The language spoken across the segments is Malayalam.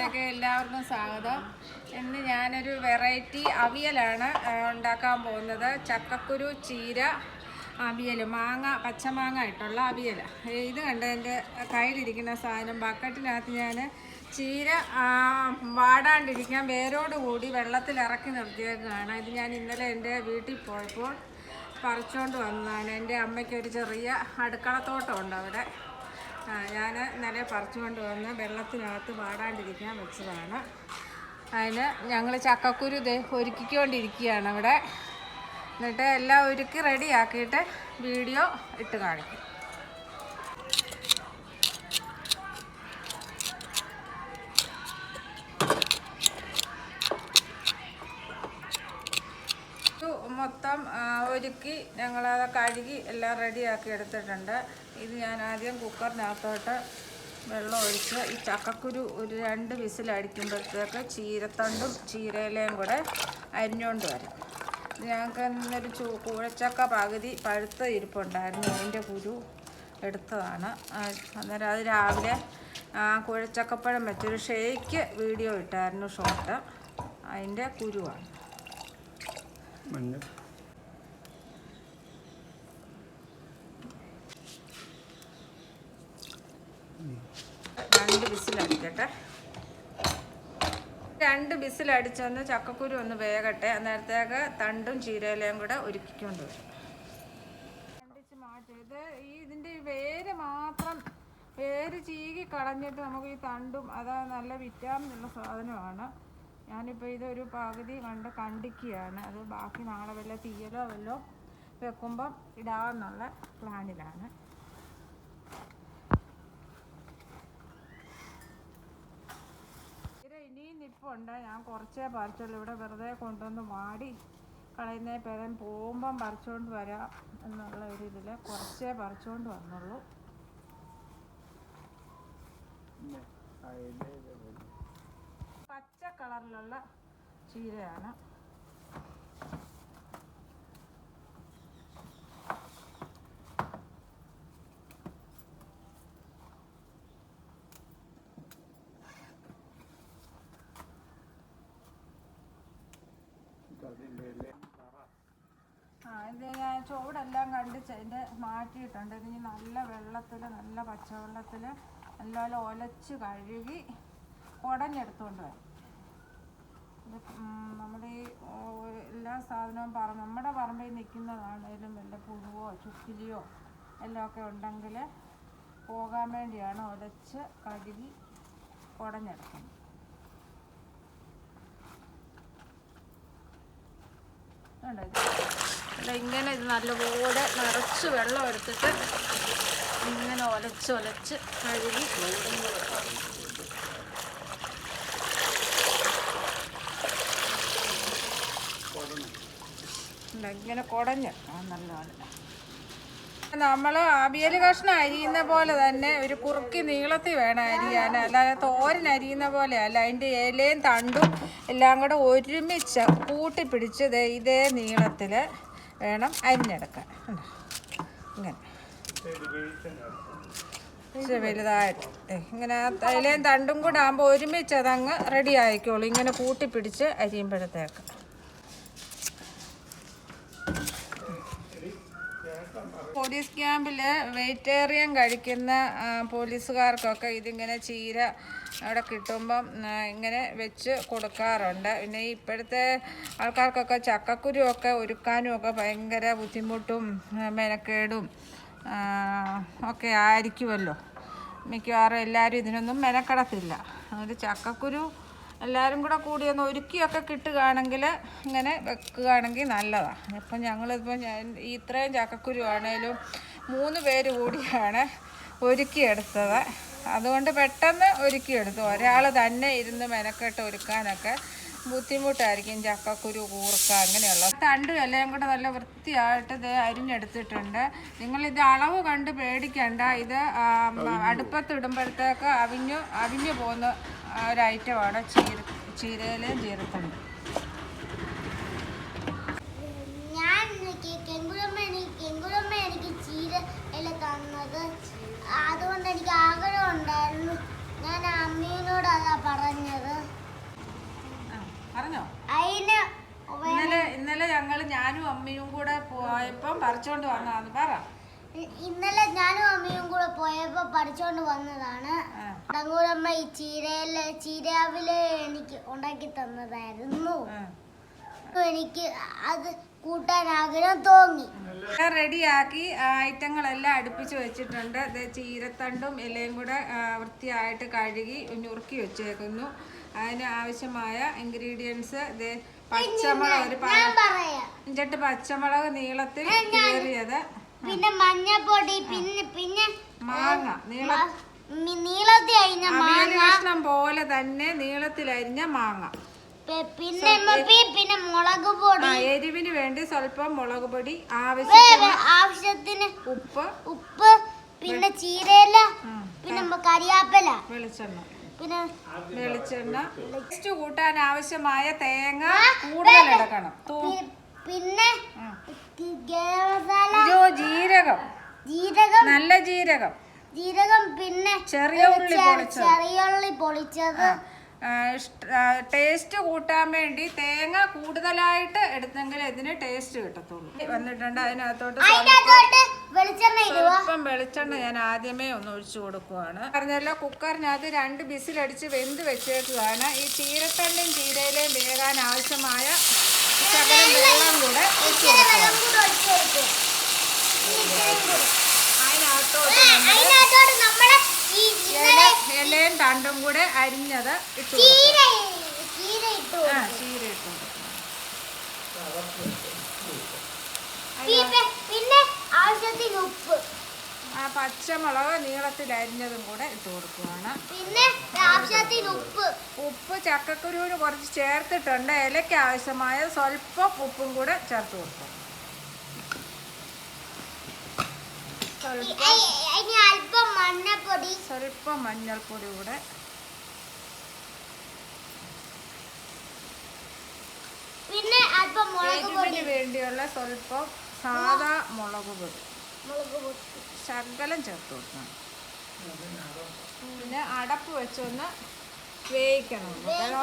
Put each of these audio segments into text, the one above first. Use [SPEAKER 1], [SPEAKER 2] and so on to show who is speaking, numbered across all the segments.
[SPEAKER 1] വീഡിയോയിലേക്ക് എല്ലാവർക്കും സ്വാഗതം. ഇന്ന് ഞാനൊരു വെറൈറ്റി അവിയലാണ് ഉണ്ടാക്കാൻ പോകുന്നത്. ചക്കക്കുരു ചീര അവിയൽ മാങ്ങ പച്ചമാങ്ങ ഇട്ടുള്ള അവിയൽ ഇത് കണ്ട് എന്റെ കയ്യിലിരിക്കുന്ന സാധനം ബക്കറ്റിനകത്ത് ഞാൻ ചീര വാടാണ്ടിരിക്കാൻ വേരോട് കൂടി വെള്ളത്തിൽ ഇറക്കി നിർത്തിയേക്കാണ്. ഇത് ഞാൻ ഇന്നലെ എന്റെ വീട്ടിൽ പോയപ്പോൾ പറിച്ചുകൊണ്ട് വന്നതാണ്. എന്റെ അമ്മയ്ക്കൊരു ചെറിയ അടുക്കളത്തോട്ടം ഉണ്ട് അവിടെ ഞാൻ ഇന്നലെ പറിച്ചുകൊണ്ട് വന്ന് വെള്ളത്തിനകത്ത് വാടാണ്ടിരിക്കാൻ വെച്ചതാണ്. അതിന് ഞങ്ങൾ ചക്കക്കുരു ദേ ഒരുക്കിക്കൊണ്ടിരിക്കുകയാണ് ഇവിടെ. എന്നിട്ട് എല്ലാം ഒരുക്കി റെഡിയാക്കിയിട്ട് വീഡിയോ ഇട്ട് കാണിക്കും. മൊത്തം ഒരുക്കി ഞങ്ങളത് കഴുകി എല്ലാം റെഡിയാക്കി എടുത്തിട്ടുണ്ട്. ഇത് ഞാൻ ആദ്യം കുക്കറിനകത്തോട്ട് വെള്ളം ഒഴിച്ച് ഈ ചക്കക്കുരു ഒരു രണ്ട് വിസിലടിക്കുമ്പോഴത്തേക്ക് ചീരത്തണ്ടും ചീരയിലയും കൂടെ അരിഞ്ഞുകൊണ്ട് വരാം. ഞങ്ങൾക്ക് ഇന്നൊരു ചൂ കൂഴച്ചക്ക പകുതി പഴുത്ത ഇരിപ്പുണ്ടായിരുന്നു. അതിന്റെ കുരു എടുത്തതാണ്. അന്നേരം അത് രാവിലെ ആ കുഴച്ചക്കപ്പഴം വെച്ചൊരു ഷേക്ക് വീഡിയോ ഇട്ടായിരുന്നു ഷോർട്ട് അതിന്റെ കുരുവാണ്.
[SPEAKER 2] മഞ്ഞൾ
[SPEAKER 1] രണ്ട് ബിസിലടിക്കട്ടെ രണ്ട് ബിസിലടിച്ചൊന്ന് ചക്കക്കുരു ഒന്ന് വേകട്ടെ. അന്നേരത്തേക്ക് തണ്ടും ചീരയിലയും കൂടെ ഒരുക്കിക്കൊണ്ട് വരും. കണ്ടിച്ച് മാറ്റും. ഇത് ഈ ഇതിന്റെ വേര് മാത്രം വേര് ചീകി കളഞ്ഞിട്ട് നമുക്ക് ഈ തണ്ടും അത് നല്ല വിറ്റാമിൻ ഉള്ള സാധനമാണ്. ഞാനിപ്പോൾ ഇതൊരു പകുതി കണ്ട് കണ്ടിക്കുകയാണ്. അത് ബാക്കി നാളെ വല്ല തീയലോ വല്ലോ വെക്കുമ്പം ഇടാമെന്നുള്ള പ്ലാനിലാണ്. ഇനിയും നിപ്പുണ്ട്. ഞാൻ കുറച്ചേ പറിച്ചുള്ളൂ. ഇവിടെ വെറുതെ കൊണ്ടുവന്ന് വാടി കളയുന്ന പേരൻ പോകുമ്പം പറിച്ചുകൊണ്ട് വരാം എന്നുള്ള ഒരു ഇതിൽ കുറച്ചേ പറിച്ചുകൊണ്ട് വന്നുള്ളൂ. കളറിലുള്ള ചീരയാണ്. ആ ഇത് ഞാൻ ചുവടെല്ലാം കണ്ട് അതിന്റെ മാറ്റിയിട്ടുണ്ട്. ഇനി നല്ല വെള്ളത്തിൽ നല്ല പച്ചവെള്ളത്തിൽ നല്ലപോലെ ഒലച്ച് കഴുകി കുടഞ്ഞെടുത്തുകൊണ്ട് വരും നമ്മുടെ എല്ലാ സാധനവും പറ നമ്മുടെ പറമ്പിൽ നിൽക്കുന്നതാണേലും വല്ല പുഴുവോ ചുക്കിലിയോ എല്ലാം ഒക്കെ ഉണ്ടെങ്കിൽ പോകാൻ വേണ്ടിയാണ് ഒലച്ച് കഴുകി കുടഞ്ഞെടുക്കുന്നത്. ഇങ്ങനെ ഇത് നല്ലപോലെ നിറച്ച് വെള്ളം എടുത്തിട്ട് ഇങ്ങനെ ഒലച്ച് ഒലച്ച് കഴുകി ഇങ്ങനെ കുടഞ്ഞ്. നമ്മൾ അവിയൽ കഷ്ണം അരിയുന്ന പോലെ തന്നെ ഒരു കുറുക്കി നീളത്തിൽ വേണം അരിയാൻ. അല്ലാതെ തോരൻ അരിയുന്ന പോലെ അല്ല. അതിന്റെ ഇലയും തണ്ടും എല്ലാം കൂടെ ഒരുമിച്ച് കൂട്ടിപ്പിടിച്ച് ഇതേ നീളത്തിൽ വേണം അരിഞ്ഞെടുക്കാൻ. ഇങ്ങനെ. വലുതായിട്ട്. ഇങ്ങനെ ഇലയും തണ്ടും കൂടെ ആകുമ്പോൾ ഒരുമിച്ച് അതങ്ങ് റെഡി ആയിക്കോളൂ. ഇങ്ങനെ കൂട്ടിപ്പിടിച്ച് അരിയുമ്പോഴത്തേക്ക്. പോലീസ് ക്യാമ്പിൽ വെജിറ്റേറിയൻ കഴിക്കുന്ന പോലീസുകാർക്കൊക്കെ ഇതിങ്ങനെ ചീര അവിടെ കിട്ടുമ്പം ഇങ്ങനെ വെച്ച് കൊടുക്കാറുണ്ട്. പിന്നെ ഇപ്പോഴത്തെ ആൾക്കാർക്കൊക്കെ ചക്കക്കുരു ഒക്കെ ഒരുക്കാനും ഒക്കെ ഭയങ്കര ബുദ്ധിമുട്ടും മെനക്കേടും ഒക്കെ ആയിരിക്കുമല്ലോ. മിക്കവാറും എല്ലാവരും ഇതിനൊന്നും മെനക്കെടത്തില്ല. അതുകൊണ്ട് ചക്കക്കുരു എല്ലാവരും കൂടെ കൂടി ഒന്ന് ഒരുക്കിയൊക്കെ കിട്ടുകയാണെങ്കിൽ ഇങ്ങനെ വെക്കുകയാണെങ്കിൽ നല്ലതാണ് ഇപ്പം ഞങ്ങളിപ്പോൾ ഞാൻ ഇത്രയും ചക്കക്കുരു ആണേലും മൂന്ന് പേര് കൂടിയാണ് ഒരുക്കിയെടുത്തത്. അതുകൊണ്ട് പെട്ടെന്ന് ഒരുക്കിയെടുത്തു. ഒരാൾ തന്നെ ഇരുന്ന് മെനക്കെട്ട് ഒരുക്കാനൊക്കെ ബുദ്ധിമുട്ടായിരിക്കും ചക്കക്കുരു കൂർക്ക അങ്ങനെയുള്ള. തണ്ടും എല്ലാം കൂടെ നല്ല വൃത്തിയായിട്ട് ഇത് അരിഞ്ഞെടുത്തിട്ടുണ്ട്. നിങ്ങളിത് അളവ് കണ്ട് പേടിക്കണ്ട. ഇത് അടുപ്പത്തിടുമ്പോഴത്തേക്ക് അവിഞ്ഞു അവിഞ്ഞു പോകുന്ന ഒരു ഐറ്റമാണ് ചീര ചീരയിലും ചീരത്തണ്ട്
[SPEAKER 3] ഞാൻ കെങ്കുളമ്മ എനിക്ക് ചീര തന്നത്. അതുകൊണ്ട് എനിക്ക് ആഗ്രഹം ഉണ്ടായിരുന്നു. ഞാൻ അമ്മീനോട് അതാ പറഞ്ഞത്.
[SPEAKER 1] പറഞ്ഞോ?
[SPEAKER 3] അതിന്
[SPEAKER 1] ഇന്നലെ ഇന്നലെ ഞങ്ങൾ ഞാനും അമ്മയും കൂടെ പോയപ്പം പറിച്ചോണ്ട് വന്നതാണ് പറ.
[SPEAKER 3] ഇന്നലെ ഞാനും അമ്മയും കൂടെ പോയപ്പോ പഠിച്ചോണ്ട് വന്നതാണ്. തങ്കൂരമ്മ ഈ ചീരയില ചീരാവിലെ എനിക്ക് ഉണ്ടാക്കി തന്നതായിരുന്നു. എനിക്ക് അത് കൂട്ടാൻ ആഗ്രഹം തോന്നി.
[SPEAKER 1] റെഡിയാക്കി ഐറ്റങ്ങളെല്ലാം അടുപ്പിച്ച് വെച്ചിട്ടുണ്ട്. ചീരത്തണ്ടും ഇലയും കൂടെ വൃത്തിയായിട്ട് കഴുകി ഞുറുക്കി വെച്ചേക്കുന്നു. അതിന് ആവശ്യമായ ഇൻഗ്രീഡിയൻസ് ഇത് പച്ചമുളക് ഒരു അഞ്ചെട്ട് പച്ചമുളക് നീളത്തിൽ കീറിയത്.
[SPEAKER 3] പിന്നെ മഞ്ഞപ്പൊടി പിന്നെ പിന്നെ
[SPEAKER 1] മാങ്ങ നീള കഷ്ണം പോലെ തന്നെ നീളത്തിൽ അരിഞ്ഞ മാങ്ങ.
[SPEAKER 3] പിന്നെ പിന്നെ മുളക് പൊടി.
[SPEAKER 1] എരിവിന് വേണ്ടി സ്വല്പം മുളക് പൊടി ആവശ്യത്തിന്
[SPEAKER 3] ആവശ്യത്തിന്
[SPEAKER 1] ഉപ്പ്.
[SPEAKER 3] ഉപ്പ് പിന്നെ ചീരയില പിന്നെ കറിയാപ്പല കരിയാപ്പില.
[SPEAKER 1] വെളിച്ചെണ്ണ.
[SPEAKER 3] പിന്നെ
[SPEAKER 1] വെളിച്ചെണ്ണ. നെക്സ്റ്റ് കൂട്ടാൻ ആവശ്യമായ തേങ്ങ കൂടുതൽ എടുക്കണം
[SPEAKER 3] പിന്നെ ഗരം മസാല.
[SPEAKER 1] ജീരകം.
[SPEAKER 3] ജീരകം.
[SPEAKER 1] നല്ല ജീരകം.
[SPEAKER 3] ജീരകം പിന്നെ
[SPEAKER 1] ചെറിയ ഉള്ളി പൊളിച്ചത്.
[SPEAKER 3] ചെറിയ ഉള്ളി പൊളിച്ചത്.
[SPEAKER 1] ടേസ്റ്റ് കൂട്ടാൻ വേണ്ടി തേങ്ങ കൂടുതലായിട്ട് എടുത്തെങ്കിൽ ഇതിന് ടേസ്റ്റ് കിട്ടത്തുള്ളൂ. വന്നിട്ടുണ്ട് അതിനകത്തോട്ട്
[SPEAKER 3] ഇപ്പം വെളിച്ചെണ്ണ ഇടുക
[SPEAKER 1] സ്വല്പം വെളിച്ചെണ്ണ ഞാൻ ആദ്യമേ ഒന്ന് ഒഴിച്ചു കൊടുക്കുവാണ്. പറഞ്ഞല്ലോ കുക്കറിനകത്ത് രണ്ട് ബിസിലടിച്ച് വെന്ത് വെച്ചേക്കുകയാണ് ഈ ചീരത്തണ്ടും ചീരയിലേയും വേകാൻ ആവശ്യമായ ശകലം വെള്ളം കൂടെ ഒഴിച്ചു കൊടുക്കുക ഇലയും തണ്ടും കൂടെ അരിഞ്ഞത് ഇട്ട് ആ. ചീര ഇട്ട്
[SPEAKER 3] പിന്നെ പിന്നെ ആവശ്യത്തിന് ഉപ്പ്.
[SPEAKER 1] ആ പച്ചമുളക് നീളത്തിൽ അരിഞ്ഞതും കൂടെ ഇട്ട് കൊടുക്കുവാണ്.
[SPEAKER 3] പിന്നെ ആവശ്യത്തിന് ഉപ്പ്.
[SPEAKER 1] ഉപ്പ് ചക്കക്കുരുവിന് കുറച്ച് ചേർത്തിട്ടുണ്ട്. ഇലയ്ക്ക് ആവശ്യമായ സ്വല്പം ഉപ്പും കൂടെ ചേർത്ത് കൊടുക്കും. സ്വല്പം
[SPEAKER 3] മഞ്ഞപ്പൊടി
[SPEAKER 1] സ്വല്പം മഞ്ഞൾപ്പൊടി. കൂടെ
[SPEAKER 3] പിന്നെ അല്പം മുളക് പൊടി.
[SPEAKER 1] വേണ്ടിയുള്ള സ്വല്പം സാധാ മുളക് പൊടി.
[SPEAKER 3] മുളക് പൊടി.
[SPEAKER 1] ശകലം ചേർത്ത് കൊടുക്കണം. പിന്നെ അടപ്പ് വെച്ചൊന്ന് വേവിക്കണം.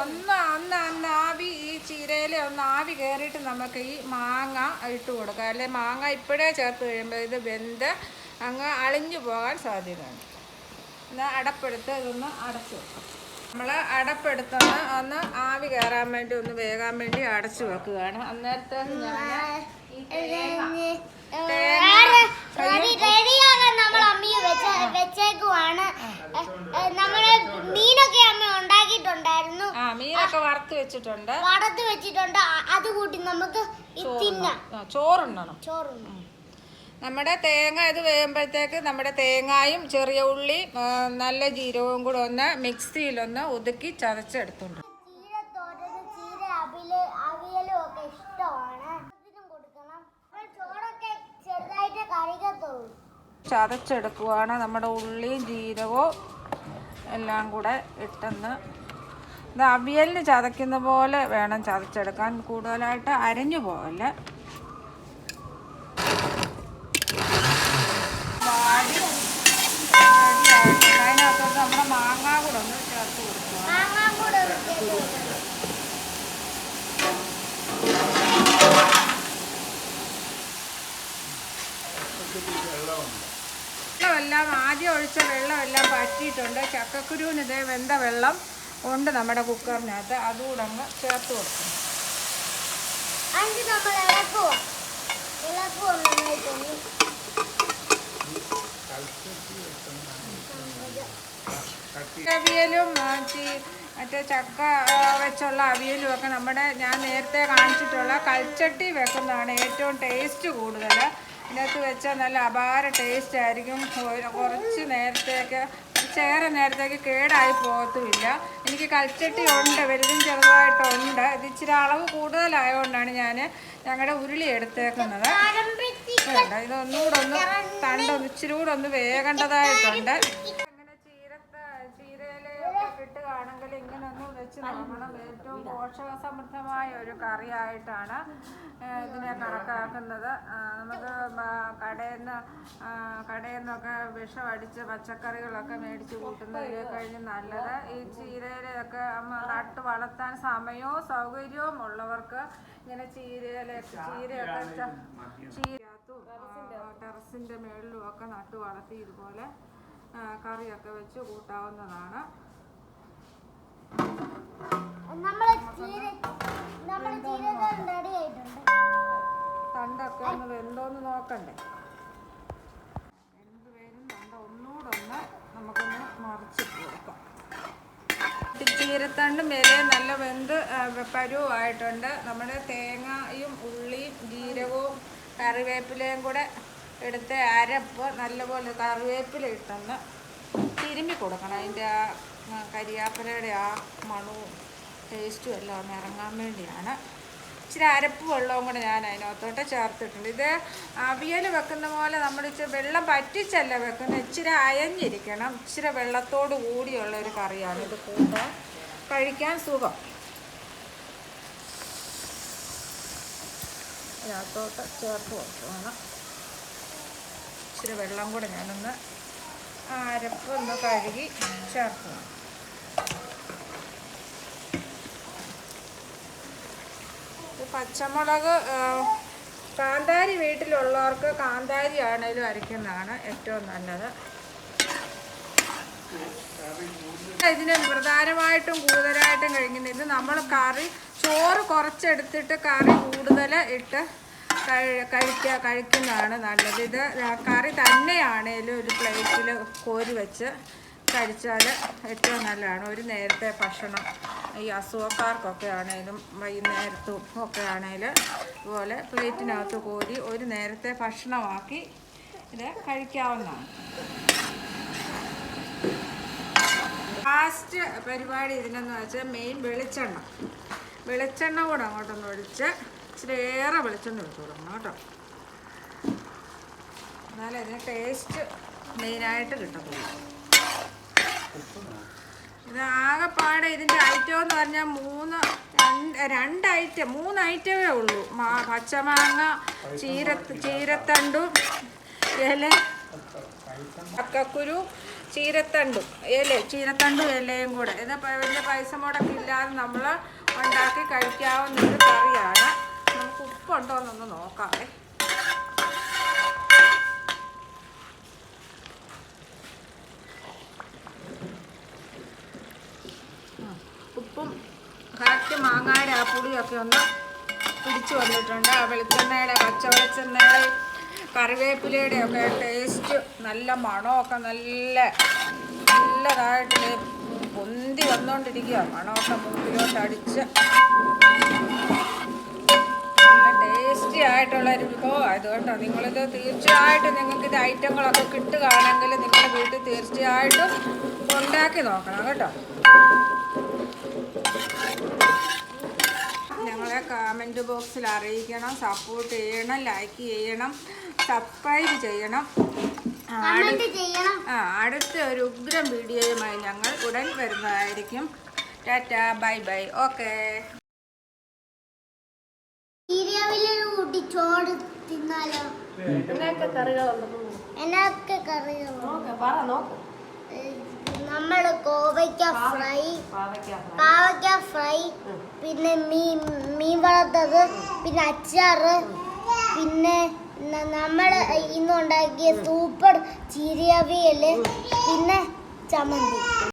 [SPEAKER 1] ഒന്ന് ഒന്ന് ഒന്ന് ആവി ഈ ചീരയിൽ ഒന്ന് ആവി കയറിയിട്ട് നമുക്ക് ഈ മാങ്ങ ഇട്ട് കൊടുക്കാം. അല്ലെ മാങ്ങ ഇപ്പോഴേ ചേർത്ത് കഴിയുമ്പോൾ ഇത് വെന്ത് അങ്ങ് അളിഞ്ഞു പോകാൻ സാധ്യതയുണ്ട്. എന്നാൽ അടപ്പെടുത്ത് ഇതൊന്ന് അടച്ചു വെക്കാം. നമ്മൾ അടപ്പെടുത്തൊന്ന് ഒന്ന് ആവി കയറാൻ വേണ്ടി ഒന്ന് വേകാൻ വേണ്ടി അടച്ചു വെക്കുകയാണ്. അന്നേരത്തെ ഞാൻ
[SPEAKER 3] വെച്ചേക്കുവാണ്. നമ്മൾ മീനൊക്കെ അമ്മ ഉണ്ടാക്കിയിട്ടുണ്ടായിരുന്നു.
[SPEAKER 1] ആ മീനൊക്കെ വറുത്ത് വെച്ചിട്ടുണ്ട്.
[SPEAKER 3] വറുത്ത് വെച്ചിട്ടുണ്ട്. അത് കൂട്ടി നമുക്ക് ഈ തിന്നാം.
[SPEAKER 1] ആ, ചോറുണ്ണണം.
[SPEAKER 3] ചോറുണ്ട്
[SPEAKER 1] നമ്മുടെ തേങ്ങ ഇത് വേകുമ്പോഴത്തേക്ക് നമ്മുടെ തേങ്ങായും ചെറിയ ഉള്ളി നല്ല ജീരകവും കൂടെ ഒന്ന് മിക്സിയിലൊന്ന് ഒതുക്കി ചതച്ചെടുത്തുണ്ട്. ചതച്ചെടുക്കുവാണ് നമ്മുടെ ഉള്ളിയും ജീരകവും എല്ലാം കൂടെ ഇട്ടെന്ന്. ഇത് അവിയലിന് ചതയ്ക്കുന്ന പോലെ വേണം ചതച്ചെടുക്കാൻ. കൂടുതലായിട്ട് അരഞ്ഞു പോകല്ലേ വാടി വാടിയായിട്ട് അതിനകത്തോട്ട് നമ്മുടെ മാങ്ങ കൂടെ ഒന്ന് ചേർത്ത് കൊടുക്കുക
[SPEAKER 3] മാങ്ങാൻ കൂടെ വൃത്തിയാക്കി കൊടുക്കണം.
[SPEAKER 1] വെള്ളമെല്ലാം ആദ്യം ഒഴിച്ച വെള്ളമെല്ലാം പറ്റിയിട്ടുണ്ട്. ചക്കക്കുരുവിന് ഇതേ വെന്ത വെള്ളം ഉണ്ട് നമ്മുടെ കുക്കറിനകത്ത്. അതുകൂടെ അങ്ങ് ചേർത്ത് കൊടുക്കും. അവിയലും മറ്റേ ചക്ക വെച്ചുള്ള അവിയലും ഒക്കെ നമ്മുടെ ഞാൻ നേരത്തെ കാണിച്ചിട്ടുള്ള കൽച്ചട്ടി വെക്കുന്നതാണ് ഏറ്റവും ടേസ്റ്റ് കൂടുതൽ ഇതിനകത്ത് വെച്ചാൽ നല്ല അപാര ടേസ്റ്റ് ആയിരിക്കും. കുറച്ച് നേരത്തേക്ക് ചേറെ നേരത്തേക്ക് കേടായി പോകത്തുമില്ല. എനിക്ക് കൽച്ചട്ടി ഉണ്ട് വലുതും ചെറുതായിട്ടുണ്ട്. ഇത് ഇച്ചിരി അളവ് കൂടുതലായതുകൊണ്ടാണ് ഞാൻ ഞങ്ങളുടെ ഉരുളി എടുത്തേക്കുന്നത്. ഇതൊന്നുകൂടെ ഒന്ന് തണ്ടൊന്ന് ഇച്ചിരി കൂടെ ഒന്ന് വേകേണ്ടതായിട്ടുണ്ട് അങ്ങനെ ചീരത്ത ചീരയിലൊക്കെ കിട്ടുകയാണെങ്കിൽ ഇങ്ങനെ ഒന്ന് വെച്ച് നോക്കണം. ഏറ്റവും പോഷക സമൃദ്ധമായ ഒരു കറിയായിട്ടാണ് ഇതിനെ കണക്കാക്കുന്നത്. നമുക്ക് കടയിൽ നിന്ന് കടയിൽ നിന്നൊക്കെ വിഷം അടിച്ച് പച്ചക്കറികളൊക്കെ മേടിച്ച് കൂട്ടുന്നതിനെ കഴിഞ്ഞ് നല്ലത്. ഈ ചീരയിലൊക്കെ നട്ട് വളർത്താൻ സമയവും സൗകര്യവും ഉള്ളവർക്ക് ഇങ്ങനെ ചീരയിലെ ചീരയൊക്കെ ചീരത്തും ടെറസിന്റെ മേളിലും ഒക്കെ നട്ട് വളർത്തി ഇതുപോലെ കറിയൊക്കെ വെച്ച് കൂട്ടാവുന്നതാണ്
[SPEAKER 3] നമ്മളെ ചീര നമ്മളെ ചീരകൾ റെഡി ആയിട്ടുണ്ട്
[SPEAKER 1] തണ്ടൊക്കെ വെന്തോന്ന് നോക്കണ്ടേ. എന്ത് പേരും നമുക്കൊന്ന് കൊടുക്കാം. നല്ല വെന്ത് പരുവായിട്ടുണ്ട്. നമ്മുടെ തേങ്ങയും ഉള്ളിയും ജീരകവും കറിവേപ്പിലയും കൂടെ എടുത്ത് അരപ്പ് നല്ലപോലെ കറിവേപ്പില ഇട്ടൊന്ന് തിരുമ്മി കൊടുക്കണം. അതിന്റെ ആ കരിയാപ്പലയുടെ ആ മണവും ടേസ്റ്റും എല്ലാം ഒന്ന് ഇറങ്ങാൻ വേണ്ടിയാണ്. ഇച്ചിരി അരപ്പ് വെള്ളവും കൂടെ ഞാൻ അതിനകത്തോട്ട് ചേർത്തിട്ടുണ്ട്. ഇത് അവിയൽ വെക്കുന്ന പോലെ നമ്മൾ ഇച്ചിരി വെള്ളം പറ്റിച്ചല്ല വെക്കുന്നത് ഇച്ചിരി അയഞ്ഞിരിക്കണം. ഇച്ചിരി വെള്ളത്തോട് കൂടിയുള്ള ഒരു കറിയാണ് ഇത് കൂട്ടാൻ. കഴിക്കാൻ സുഖം. അതിനകത്തോട്ട് ചേർത്ത് കൊടുക്കണം. ഇച്ചിരി വെള്ളം കൂടെ ഞാനൊന്ന് അരപ്പ് ഒന്ന് കഴുകി ചേർക്കണം പച്ചമുളക് കാന്താരി വീട്ടിലുള്ളവർക്ക് കാന്താരി ആണേലും അരയ്ക്കുന്നതാണ് ഏറ്റവും നല്ലത്. ഇതിന് പ്രധാനമായിട്ടും കൂടുതലായിട്ടും കഴിക്കുന്നത് നമ്മൾ കറി ചോറ് കുറച്ചെടുത്തിട്ട് കറി കൂടുതൽ ഇട്ട് കഴിക്കുക കഴിക്കുന്നതാണ് നല്ലത്. ഇത് കറി തന്നെയാണേലും ഒരു പ്ലേറ്റിൽ കോരി വെച്ച് കഴിച്ചാൽ ഏറ്റവും നല്ലതാണ്. ഒരു നേരത്തെ ഭക്ഷണം ഈ അസുഖക്കാർക്കൊക്കെ ആണേലും വൈകുന്നേരത്തും ഒക്കെ ആണേലും ഇതുപോലെ പ്ലേറ്റിനകത്ത് കോരി ഒരു നേരത്തെ ഭക്ഷണമാക്കി ഇത് കഴിക്കാവുന്നതാണ്. ലാസ്റ്റ് പരിപാടി ഇതിനെന്ന് വെച്ചാൽ മെയിൻ വെളിച്ചെണ്ണ. വെളിച്ചെണ്ണ കൂടെ അങ്ങോട്ടൊന്ന് ഒഴിച്ച് ഇച്ചിരി ഏറെ വെളിച്ചെണ്ണ ഒഴിച്ചു കൊടുക്കണം കേട്ടോ. എന്നാലേ ഇതിന് ടേസ്റ്റ് മെയിനായിട്ട് കിട്ടത്തുള്ളൂ. ഇത് ആകെപ്പാടെ ഇതിന്റെ ഐറ്റം എന്ന് പറഞ്ഞാൽ മൂന്ന് രണ്ട് ഐറ്റം മൂന്ന് ഐറ്റമേ ഉള്ളൂ. മാ പച്ചമാങ്ങ ചീര ചീരത്തണ്ടും ഇല അക്കക്കുരു ചീരത്തണ്ടും ഇല ചീരത്തണ്ടും ഇലയും കൂടെ. ഇത് വലിയ പൈസ മുടക്കില്ലാതെ നമ്മൾ ഉണ്ടാക്കി കഴിക്കാവുന്ന ഒരു കറിയാണ് ഉപ്പുണ്ടോ എന്നൊന്ന് നോക്കാവേ. ഉപ്പും കറക്റ്റ് മാങ്ങാര പുളിയൊക്കെ ഒന്ന് പിടിച്ചു വന്നിട്ടുണ്ട്. ആ വെളിച്ചെണ്ണയുടെ പച്ച വെളിച്ചെണ്ണയുടെ കറിവേപ്പിലയുടെ ഒക്കെ ടേസ്റ്റ് നല്ല മണമൊക്കെ നല്ല നല്ലതായിട്ട് പൊന്തി വന്നുകൊണ്ടിരിക്കുക മണമൊക്കെ മൂക്കിലോട്ട് അടിച്ച് ടേസ്റ്റി ആയിട്ടുള്ള ഒരു വിഭവമായത് കേട്ടോ. നിങ്ങളിത് തീർച്ചയായിട്ടും നിങ്ങൾക്ക് ഇത് ഐറ്റങ്ങളൊക്കെ കിട്ടുകയാണെങ്കിൽ നിങ്ങൾ വീട്ടിൽ തീർച്ചയായിട്ടും ഉണ്ടാക്കി നോക്കണം കേട്ടോ. ഞങ്ങളെ കമന്റ് ബോക്സിൽ അറിയിക്കണം സപ്പോർട്ട് ചെയ്യണം ലൈക്ക് ചെയ്യണം സബ്സ്ക്രൈബ് ചെയ്യണം. ആ അടുത്ത ഒരു ഉഗ്രം വീഡിയോയുമായി ഞങ്ങൾ ഉടൻ വരുന്നതായിരിക്കും. Tata bye bye. ഓക്കേ.
[SPEAKER 3] ചീരവിലെ ചോറ് തിന്നാലോ?
[SPEAKER 4] എന്നൊക്കെ കറികളുണ്ടെന്ന്
[SPEAKER 3] എന്നൊക്കെ
[SPEAKER 4] നോക്ക് പറ നോക്ക്.
[SPEAKER 3] നമ്മൾ കോവയ്ക്ക ഫ്രൈ
[SPEAKER 4] പാവയ്ക്ക
[SPEAKER 3] പാവയ്ക്ക ഫ്രൈ പിന്നെ മീൻ മീൻ വറുത്തത് പിന്നെ അച്ചാറ് പിന്നെ നമ്മൾ ഇന്നുണ്ടാക്കിയ സൂപ്പർ ചീരവിയൽ പിന്നെ ചമ്മന്തി.